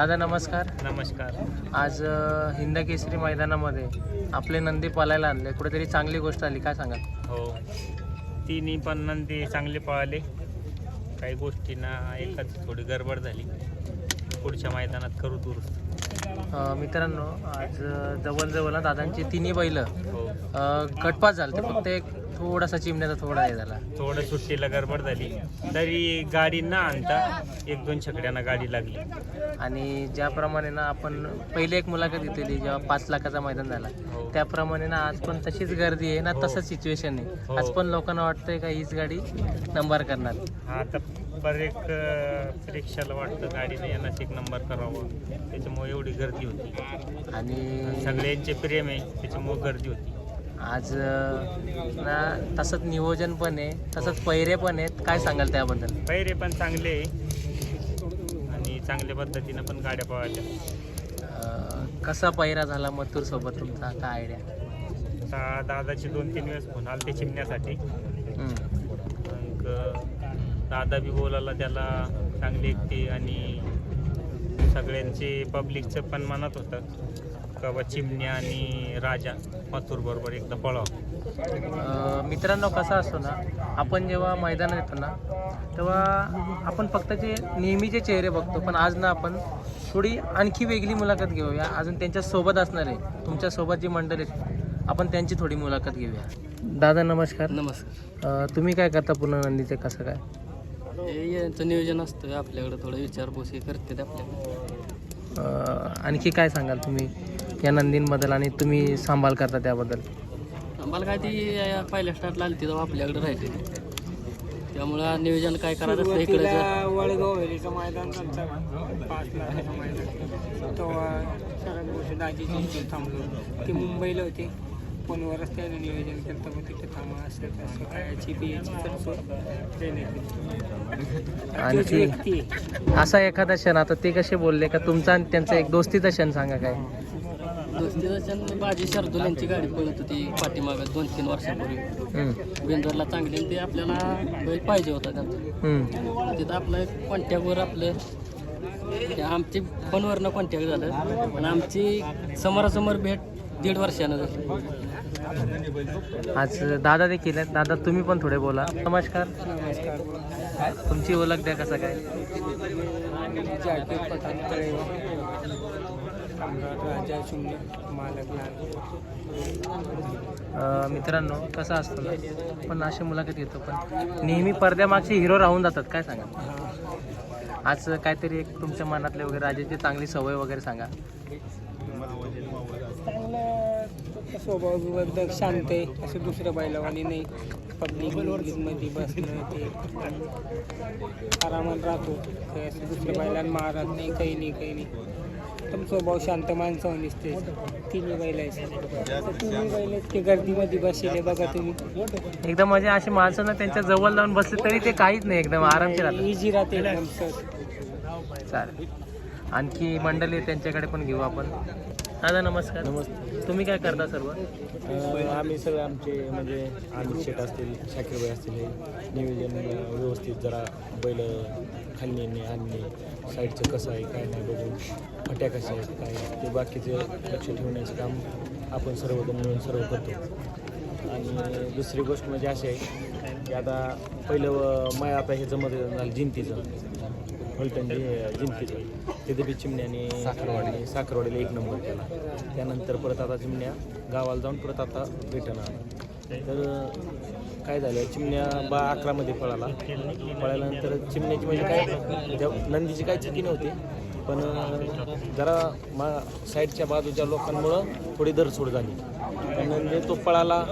दादा नमस्कार. नमस्कार. आज हिंद केसरी मैदानामध्ये आपले नंदी पळायला आणले. कुठेतरी चांगली गोष्ट आली. काय सांगाल? हो. तिन्ही पण नंदी चांगले पळाले. काही गोष्टींना एखादी थोडी गडबड झाली. पुढच्या मैदानात करू दुरुस्त. अ, मित्रांनो आज जवळजवळ ना दादांची तिन्ही बैल हो. गटपास झाले फक्त एक थोडासा चिमण्याचा थोडा हे झाला. थोडं सुट्टीला गडबड झाली. तरी गाडी न आणता एक दोन छकड्यांना गाडी लागली. आणि ज्याप्रमाणे ना आपण पहिली एक मुलाखत घेतलेली जेव्हा पाच लाखाचा मैदान झाला हो. त्याप्रमाणे ना आज पण तशीच गर्दी आहे ना हो. तसंच सिच्युएशन आहे. हो. आज पण लोकांना वाटतंय का हीच गाडी नंबर करणार. हा आता बरेच परीक्षाला वाटतं गाडीने यांनाच एक नंबर करावा. त्याच्यामुळे एवढी गर्दी होती. आणि सगळ्यांचे प्रेम आहे त्याच्यामुळे गर्दी होती. आज ना तसंच नियोजन पण आहे तसंच पैरे पण आहेत. काय सांगाल त्याबद्दल? पैरे पण चांगले आहे. आणि चांगल्या पद्धतीनं पण गाड्या अ, कसा पैरा झाला मथुर सोबत तुमचा? काय आयडिया आता दादाचे दोन तीन वेळेस फोन आले ते चिमण्यासाठी मग दादा बी बोलायला त्याला चांगली एकते आणि सगळ्यांचे पब्लिकचं पण मनात होतं. का बा चिमण्या आणि राजा मथुर बरोबर एकदा पळाव. मित्रांनो कसा असतो ना आपण जेव्हा मैदानात येतो ना तेव्हा आपण फक्त जे नेहमीचे चेहरे बघतो पण आज ना आपण थोडी आणखी वेगळी मुलाखत घेऊया. अजून त्यांच्यासोबत असणार आहे. तुमच्यासोबत जी मंडळी आहेत आपण त्यांची थोडी मुलाखत घेऊया. दादा नमस्कार. नमस्कार. तुम्ही काय करता पूर्ण नंदीचे? कसं काय? हे यांचं नियोजन असतं आपल्याकडं. थोडं विचारपूस हे करते आपल्याकडे. आणखी काय सांगाल तुम्ही? या नंदींबद्दल आणि तुम्ही सांभाळ करता त्याबद्दल? आम्हाला काय ती या पहिल्या स्टार्टला आली तेव्हा आपल्याकडे राहायचे त्यामुळं नियोजन काय करायचं असतं इकडे वडगाव व्हॅलीचं मैदान त्यांचं पाच लाखाचं मैदान. तेव्हा सगळ्यात गोष्ट दाजीची इथे थांबलो. ते मुंबईला होते. फोनवरच त्याने नियोजन केलं तर मग तिथे थांबा असं तसं खायची पियाची सोय ट्रेन व्यक्ती आहे. असा एखादा क्षण आता ते कसे बोलले का तुमचा आणि त्यांचा एक दोस्तीचा क्षण सांगा काय. दोस्तीचं बाजी शार्दूल यांची गाडी पळत होती पाठीमागं दोन तीन वर्षापूर्वी. हम्म, बेंदरला चांगली आणि ते आपल्याला बैल पाहिजे होता त्यांचा. हम्म. तिथं आपलं कॉन्टॅक्टवर आपलं ते आमची फोनवरनं कॉन्टॅक्ट झालं. पण आमची समोरासमोर भेट दीड वर्षानं झाली. आज दादा देखील आहेत. दादा तुम्ही पण थोडे बोला. नमस्कार. नमस्कार. तुमची ओळख द्या कसं काय? सम्राट राजा शून्य मालक लहान अ, मित्रांनो कसं असतं ना पण अशी मुलाखत घेतो पण नेहमी पडद्यामागचे हिरो राहून जातात काय सांगा? आज काहीतरी एक तुमच्या मनातले वगैरे राजाची चांगली सवय वगैरे सांगा. चांगलं स्वभाव शांत आहे असं दुसऱ्या बैलावानी नाही. पब्लिकमध्ये बसणं ते आरामात राहतो दुसऱ्या बैलांना मारत नाही काही नाही काही नाही. एकदम स्वभाव शांत माणसावर दिसते. तिन्ही बैल तर तिन्ही बैल आहेत ते गर्दीमध्ये बसले बघा तुम्ही. एकदम म्हणजे अशी माणसं ना त्यांच्या जवळ जाऊन बसले तरी ते काहीच नाही एकदम आरामशीर राहतात. इझी राहते एकदम सहज चालेल. आणखी मंडळी आहे, त्यांच्याकडे पण घेऊ आपण. दादा नमस्कार. नमस्ते तुम्ही काय करता सर्व? आम्ही सगळे आमचे म्हणजे आम्ही शेट असतील शाकीरबाई असतील हे नियोजन व्यवस्थित जरा बैल खाली नेणे आणणे साईडचं कसं आहे काय नाही बघून. फट्या कशा आहेत काय ते बाकीचे लक्ष ठेवण्याचं काम आपण सर्वजण मिळून सर्व करतो. आणि दुसरी गोष्ट म्हणजे अशी आहे की आता पहिलं माय आता हे जमत झालं जिंतीचं. फलटण जे जिंतीचं. तिथे बी चिमण्याने साखरवाडी. साखरवाडीला एक नंबर केला. त्यानंतर परत आता चिमण्या गावाला जाऊन परत आता रिटर्न आला. तर काय झालं? चिमण्या बा अकरामध्ये पळाला. पळाल्यानंतर चिमण्याची म्हणजे काय त्या नंदीची काय चुकी नव्हती पण जरा मा साईडच्या बाजूच्या लोकांमुळं थोडी धरसोड झाली. नंदी तो पळाला.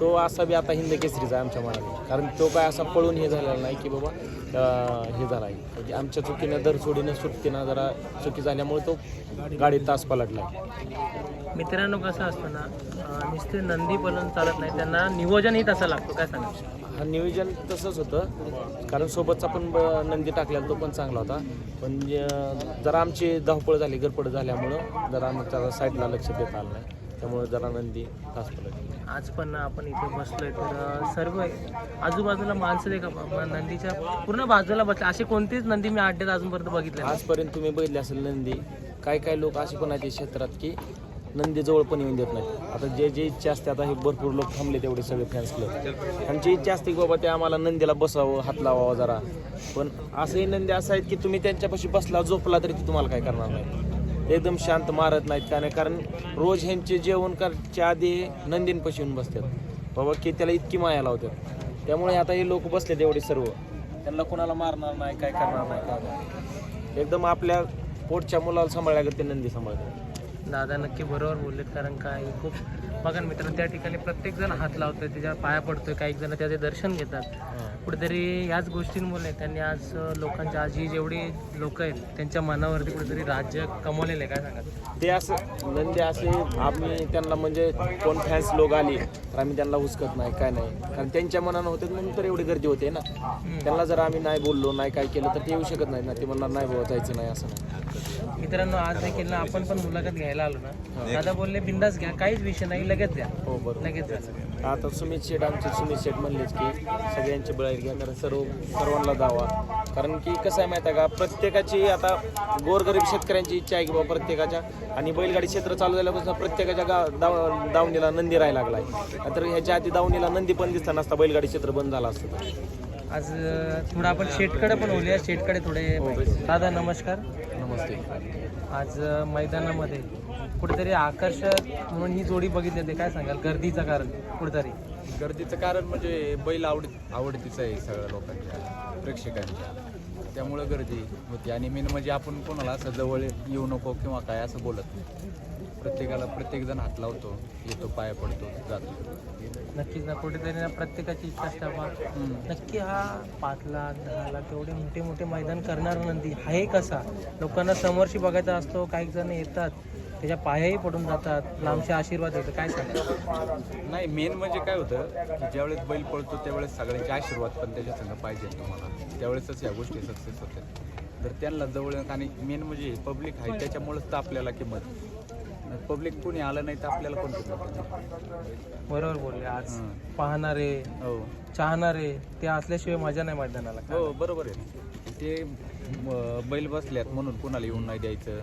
तो असा बी आता हिंद केसरीचा आहे आमच्या मनात. कारण तो काय असा पळून हे झालेला नाही की बाबा हे झाला आहे. म्हणजे आमच्या चुकीनं दर सोडीनं सुटतीनं जरा चुकी झाल्यामुळे तो गाडी तास पलटला मित्रांनो कसं असतं ना नुसते नंदी पळून चालत नाही त्यांना नियोजनही तसं लागतो काय सांगा हा नियोजन तसंच होतं. कारण सोबतचा पण नंदी टाकलेला तो पण चांगला होता. पण जरा आमची धावपळ झाली गडपड झाल्यामुळं जरा आमच्या साईडला लक्ष देता आलं नाही. त्यामुळे जरा नंदी तास पलटली. आज पण आपण इथे बसलोय तर सर्व आजूबाजूला माणसं नाही का नंदीच्या पूर्ण बाजूला बसले. असे कोणतेच नंदी मी अड्ड्यात अजूनपर्यंत बघितले आजपर्यंत तुम्ही बघितले असेल नंदी काय काय लोक असे पण आहेत या क्षेत्रात की नंदी जवळ पण येऊन देत नाही आता जे जे इच्छा असते आता हे भरपूर लोक थांबले तेवढे सगळे फॅन्स क्लब त्यांची इच्छा असते की बाबा ते आम्हाला नंदीला बसावं हात लावावं जरा. पण असंही नंदी असं आहेत की तुम्ही त्यांच्यापाशी बसला झोपला तरी ते तुम्हाला काय करणार नाही. एकदम शांत मारत नाहीत का नाही कारण रोज ह्यांचे जेवण करायच्या आधी नंदींपाशी येऊन बसतात. बाबा की त्याला इतकी माया लावतात. त्यामुळे आता हे लोक बसलेत एवढे सर्व. त्यांना कोणाला मारणार नाही काय करणार नाही काय एकदम आपल्या पोटच्या मुलाला सांभाळल्या ते नंदी सांभाळतात. दादा नक्की बरोबर बोललेत कारण काय खूप बघा ना मित्रांनो त्या ठिकाणी प्रत्येक जण हात लावतोय त्याच्या पाया पडतोय काही जण त्याचे दर्शन घेतात. कुठेतरी याच गोष्टींमुळे त्यांनी आज लोकांच्या आज ही जेवढी लोक आहेत त्यांच्या मनावरती कुठेतरी राज्य कमवलेलं आहे काय सांगा ते असं नंदी असे आम्ही त्यांना म्हणजे कोण फॅन्स लोक आले तर आम्ही त्यांना हुसकत नाही काय नाही. कारण त्यांच्या मनानं होते म्हणून तर एवढी गर्दी होते ना. त्यांना जर आम्ही नाही बोललो नाही काय केलं तर ते येऊ शकत नाही ना. ते म्हणणार नाही बाबा जायचं नाही असं. नाही मित्रांनो आज देखील ना आपण पण मुलाखत घ्यायला आलो ना. दादा बोलले बिंदास घ्या काहीच विषय नाही लगेच द्या. हो बरोबर. लगेच द्या आता सुमित शेठ आमचे सुमित शेठ म्हणलेच की सगळ्यांचे घ्या कारण सर्व सर्वांना दावा. कारण की कसं आहे माहिती आहे का? प्रत्येकाची आता गोरगरीब शेतकऱ्यांची इच्छा आहे की बाबा प्रत्येकाच्या. आणि बैलगाडी क्षेत्र चालू झाल्यापासून प्रत्येकाच्या गाव दाव दावणीला नंदी राहायला लागलाय. तर ह्याच्या आधी दावणीला नंदी पण दिसता नसता बैलगाडी क्षेत्र बंद झालं असतं. आज थोडं आपण शेटकडे पण बोलूया. शेटकडे थोडे दादा नमस्कार. नमस्ते. आज मैदानामध्ये कुठेतरी आकर्षक म्हणून ही जोडी बघितली ते काय सांगाल? गर्दीचं कारण कुठेतरी. गर्दीचं कारण म्हणजे बैल आवड आवडतीचं आहे सगळ्या लोकांच्या प्रेक्षकांच्या. त्यामुळं गर्दी होती. आणि मेन म्हणजे आपण कोणाला असं जवळ येऊ नको किंवा काय असं बोलत नाही. प्रत्येकाला प्रत्येकजण हात लावतो येतो पाया पडतो जातो. नक्कीच ना कुठेतरी ना प्रत्येकाची इच्छा असते बा नक्की हा पाच लाख दहा लाख एवढे मोठे मोठे मैदान करणार नंदी. आहे कसा? लोकांना समोरशी बघायचा असतो काही जण येतात त्याच्या पायाही पडून जातात. लांबचे आशीर्वाद येतो काय सांगा नाही मेन म्हणजे काय होतं की ज्यावेळेस बैल पळतो त्यावेळेस सगळ्यांचे आशीर्वाद पण त्याच्या संग पाहिजे तुम्हाला. त्यावेळेसच या गोष्टी सक्सेस होतात. जर त्यांना जवळ आणि मेन म्हणजे पब्लिक आहे त्याच्यामुळेच तर आपल्याला किंमत. पब्लिक कोणी आलं नाही तर आपल्याला कोण किंमत? बरोबर बोलले आज. हं. पाहणारे हो. चाहणारे ते असल्याशिवाय मजा नाही मैदानाला. हो बरोबर आहे. ते म, बैल बसल्यात म्हणून कोणाला येऊन नाही द्यायचं.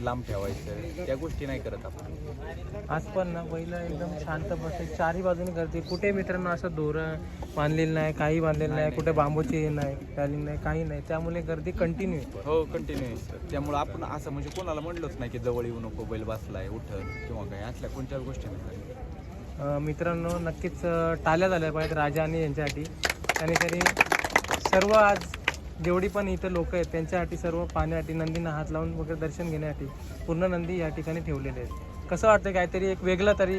लांब ठेवायचं त्या गोष्टी नाही करत आपण. आज पण ना पहिलं एकदम शांत बसते चारही बाजूने गर्दी. कुठे मित्रांनो असं दोरं बांधलेलं नाही काही बांधलेलं नाही कुठे बांबूची हे नाही टॅलिंग नाही काही नाही. त्यामुळे गर्दी कंटिन्यू आहे. हो कंटिन्युअस त्यामुळे आपण असं म्हणजे कोणाला म्हणलोच नाही की जवळ येऊ नको बैल बसलाय उठल किंवा काय. असल्या कोणत्याच गोष्टी नाही मित्रांनो नक्कीच टाळ्या झाल्या पाहिजेत राजा आणि यांच्यासाठी. आणि तरी सर्व आज जेवढी पण इथं लोक आहेत. त्यांच्यासाठी सर्व पाहण्यासाठी नंदींना हात लावून वगैरे दर्शन घेण्यासाठी पूर्ण नंदी या ठिकाणी ठेवलेले आहेत. कसं वाटतं काहीतरी एक वेगळं तरी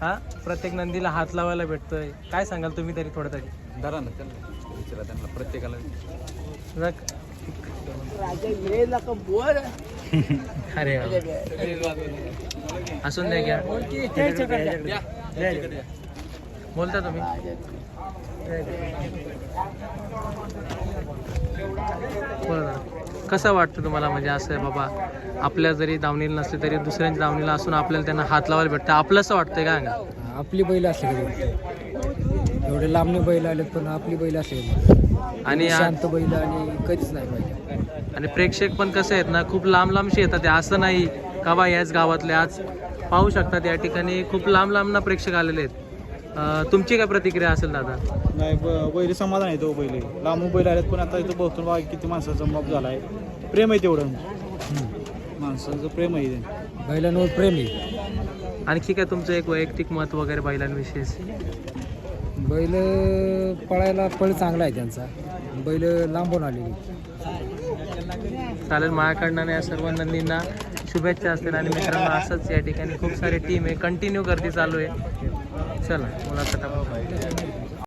हा प्रत्येक नंदीला हात लावायला भेटतोय. काय सांगाल तुम्ही तरी थोडं तरी? धरा ना त्यांना. विचारा त्यांना. प्रत्येकाला अरे. असून द्या घ्या बोलता तुम्ही. ना. कसं वाटतं तुम्हाला? म्हणजे असं आहे बाबा आपल्या जरी दावणीला नसले तरी दुसऱ्यांच्या दावणीला असून आपल्याला त्यांना हात लावायला भेटतं. आपलं असं वाटतंय का सांगा आपली बैल असली कधी एवढे लांबणे बैल आलेत पण आपली बैल असेल आणि शांत बैल आणि कधीच नाही बैल. आणि प्रेक्षक पण कसं आहेत ना खूप लांब लांबशी येतात. ते असं नाही का बा याच गावातले आज पाहू शकतात. या ठिकाणी खूप लांब लांब ना प्रेक्षक आलेले आहेत. अं, तुमची काय प्रतिक्रिया असेल दादा? नाही ब- बैल समाधान आहे तो बैल लांबून बैल आलेत पण आता इथं बघतो बघा किती माणसाचा मॉप झाला आहे प्रेम आहे तेवढं. माणसाचं प्रेम आहे. इथे. बैलांवर प्रेम आहे. आणखी काय तुमचं एक वैयक्तिक मत वगैरे बैलांविषयी? बैल पळायला पळ चांगला आहे त्यांचा. बैल लांबून आलेली. चालेल माझ्याकडनं या सर्व नंदींना शुभेच्छा असतील. आणि मित्रांनो असंच या ठिकाणी खूप सारी टीम आहे. कंटिन्यू गर्दी चालू आहे. चला मुलाखत आपण